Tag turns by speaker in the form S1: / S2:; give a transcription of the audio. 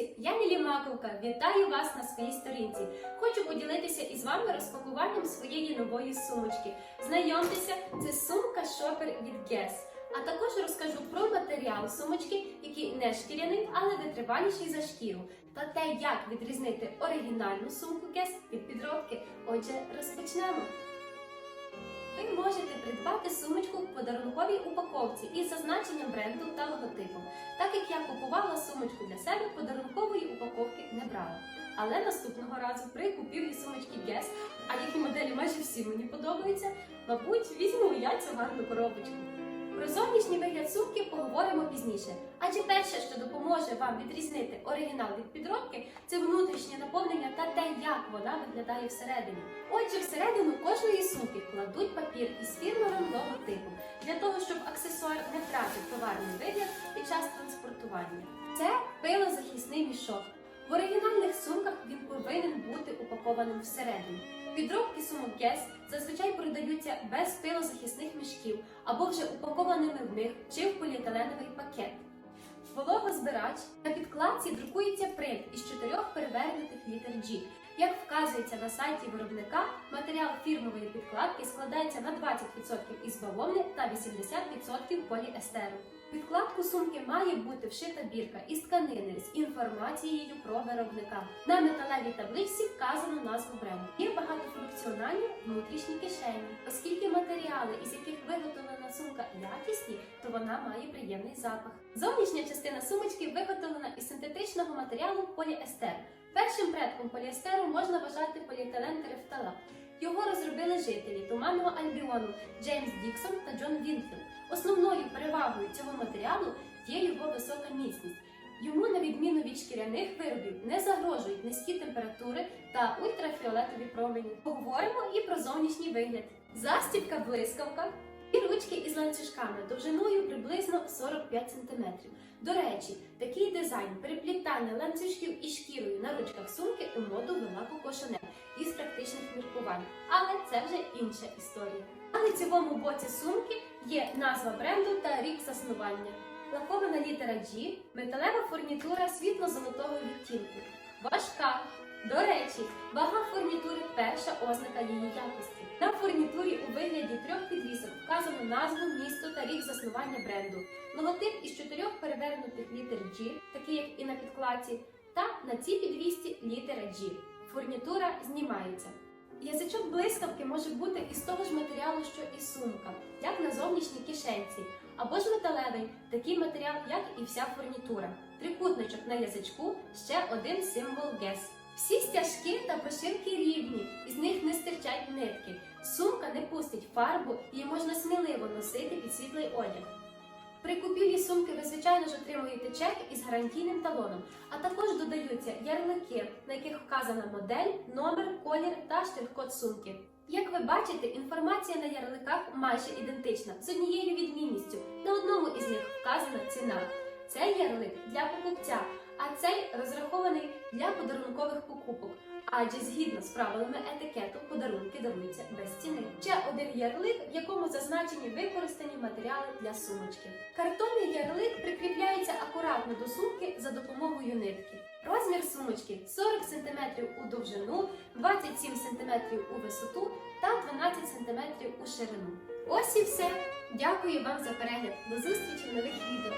S1: Друзі, я Нелі Маковка. Вітаю вас на своїй сторінці. Хочу поділитися із вами розпакуванням своєї нової сумочки. Знайомтеся, це сумка шопер від Guess. А також розкажу про матеріал сумочки, який не шкіряний, але витриваліший за шкіру, та те, як відрізнити оригінальну сумку Guess від підробки. Отже, розпочнемо. Можете придбати сумочку в подарунковій упаковці із зазначенням бренду та логотипом. Так як я купувала сумочку для себе, подарункової упаковки не брала. Але наступного разу при купівлі сумочки Guess, а їхні моделі майже всі мені подобаються, мабуть, візьму я цю гарну коробочку. Про зовнішній вигляд сумки поговоримо пізніше. Адже перше, що допоможе вам відрізнити оригінал від підробки, це внутрішнє наповнення та те, як вона виглядає всередині. Отже, всередину кожної сумки кладуть папір із фірмовим логотипом для того, щоб аксесуар не втратив товарний вигляд під час транспортування. Це пилозахисний мішок. В оригінальних сумках він повинен бути упакованим всередину. Підробки сумок Guess зазвичай продаються без пилозахисних мішків або вже упакованими в них чи в поліетиленовий пакет. Вологозбирач на підкладці друкується принт із чотирьох перевернутих літер G. Як вказується на сайті виробника, матеріал фірмової підкладки складається на 20% із бавовни та 80% поліестеру. Підкладку сумки має бути вшита бірка із тканини з інформацією про виробника. На металевій табличці вказано назву бренду. Є багатофункціональні внутрішні кишені. Оскільки матеріали, із яких виготовлена сумка якісні, то вона має приємний запах. Зовнішня частина сумочки виготовлена із синтетичного матеріалу поліестер. Першим предком поліестеру можна вважати поліетилен терефталат. Його розробили жителі Туманного Альбіону Джеймс Діксон та Джон Вінфілд. Основною перевагою цього матеріалу є його висока міцність. Йому, на відміну від шкіряних виробів, не загрожують низькі температури та ультрафіолетові промені. Поговоримо і про зовнішній вигляд. Застібка блискавка і ручки із ланцюжками довжиною приблизно 45 см. До речі, такий дизайн переплітання ланцюжків із шкірою на ручках сумки у моду вела Коко Шанель із практичних міркувань. Але це вже інша історія. На лицевому боці сумки є назва бренду та рік заснування. Лакована літера G, металева фурнітура світло-золотого відтінку. Важка. До речі, вага фурнітури перша ознака її якості. На фурнітурі у вигляді трьох підвісок вказано назву, місто та рік заснування бренду. Логотип із чотирьох перевернутих літер G, такі як і на підкладці, та на цій підвісці літера G. Фурнітура знімається. Язичок блискавки може бути із того ж матеріалу, що і сумка, як на зовнішній кишенці, або ж металевий, такий матеріал, як і вся фурнітура. Трикутничок на язичку ще один символ ГЕС. Всі стяжки та прошивки рівні, із них не стирчать нитки. Сумка не пустить фарбу, її можна сміливо носити під світлий одяг. При купівлі сумки ви, звичайно ж, отримуєте чек із гарантійним талоном, а також додаються ярлики, на яких вказана модель, номер, колір та штрих-код сумки. Як ви бачите, інформація на ярликах майже ідентична з однією відмінністю. На одному із них вказана ціна. Цей ярлик для покупця, а цей розрахований для подарункових покупок. Адже згідно з правилами етикету подарунки даруються без ціни. Ще один ярлик, в якому зазначені використані матеріали для сумочки. Картонний ярлик прикріпляється акуратно до сумки за допомогою нитки. Розмір сумочки 40 см у довжину, 27 см у висоту та 12 см у ширину. Ось і все. Дякую вам за перегляд. До зустрічі в нових відео.